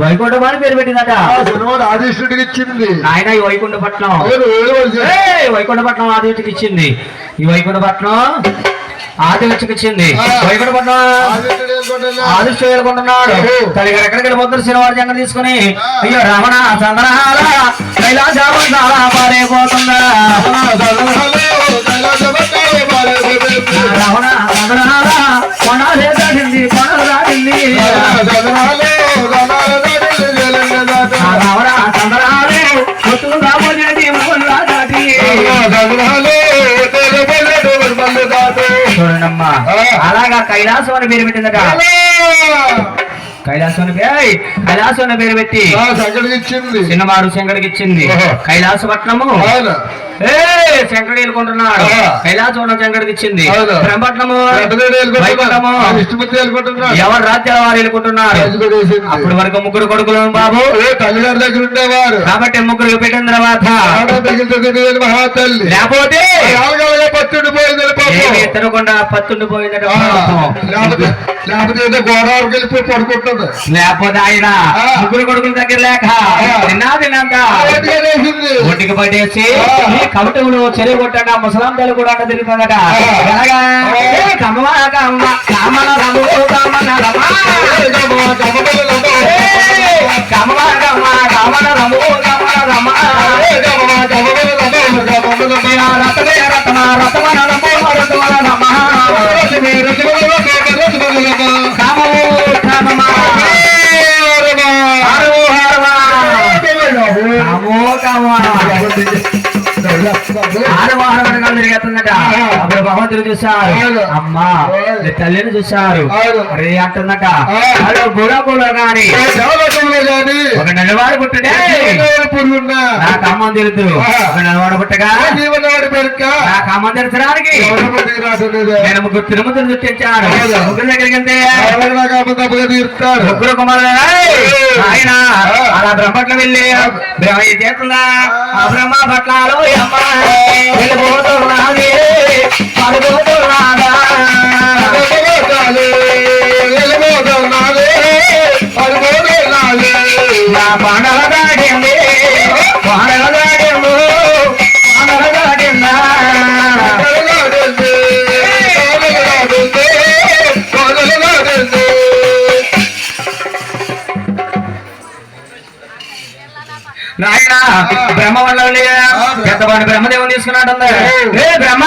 వైకుంఠం అని పేరు పెట్టిందట. ఆ శనివాడు ఆదిష్టుడికి ఇచ్చింది. ఆయన ఈ వైకుంఠపట్నం. ఏయ్, వైకుంఠపట్నం ఆదిత్యకి ఇచ్చింది. ఈ వైకుంఠపట్నం ఆదిత్యకి ఇచ్చింది. వైకుంఠపట్నం. ఆదిత్య వెళ్ళుకుంటున్నాడు. తల్లి ఎక్కడికి వెళ్ళిపోతున్నారు శనివారం జంగ తీసుకుని. అయ్యో రమణ చంద్రహాల పారేపోతుంది. రమణ చంద్రహాల అలాగా కైలాసం అని పేరు పెట్టిందట. కైలాసం కైలాసం పేరు పెట్టి ఆ సంగడికి ఇచ్చింది. కైలాసపట్నము. శంకరుడు వెళ్ళుకుంటున్నాడు. కైలాసం శంకడికి ఇచ్చింది. బ్రహ్మపట్నము. ఎవరు రాజ్యాల వారు వెళ్ళుకుంటున్నారు. అప్పటి వరకు ముగ్గురు కొడుకులు బాబు. తల్లిగారి దగ్గర ఉండేవారు. కాబట్టి ముగ్గురు పెట్టిన తర్వాత లేకపోతే ఏమి ఎత్తనకుండా పత్తుండి పోయిందట ఆ, పాపం. లేకపోతే లేకపోతే ఏదో గోదావరికి వెళ్ళిపోయి పడుకుంటుంది. లేకపోతే ఆయన. ముగ్గురు కొడుకుల దగ్గర లేక. తిన్నా వేసింది. ఒంటికి పట్టేసి కవిటములు చెరువు కొట్టాక ముసలాం తల్లి కూడా అట్ట తిరుగుతుందట. కమ్మ, కమ్మ, కామన రము, కామన రమ. ఏ గమ, గమగల Thank you. అప్పుడు భగవంతుడు చూశారు. అవును. అమ్మా తల్లిని చూశారు. అవును. అరే అంటుందట గాని. గాని. ఒక నెలవాడు పుట్టుడే నాకు? అమ్మం తెలుసు. ఒక నెలవాడు పుట్టగా నాకు అమ్మం తెలుసడానికి. నేను ముగ్గురు తిరుమతులు చుట్టించాను. ముగ్గురు దగ్గరికి వెళ్తే. ముగ్గురు కుమారులు ఆయన అలా బ్రహ్మట్ల వెళ్ళి చేస్తుందా ఆ. బ్రహ్మ పట్లాలు అమ్మ నాయన బ్రహ్మ వల్ల పెద్దవాడు బ్రహ్మదేవుని తీసుకున్నాడు అందరూ బ్రహ్మ!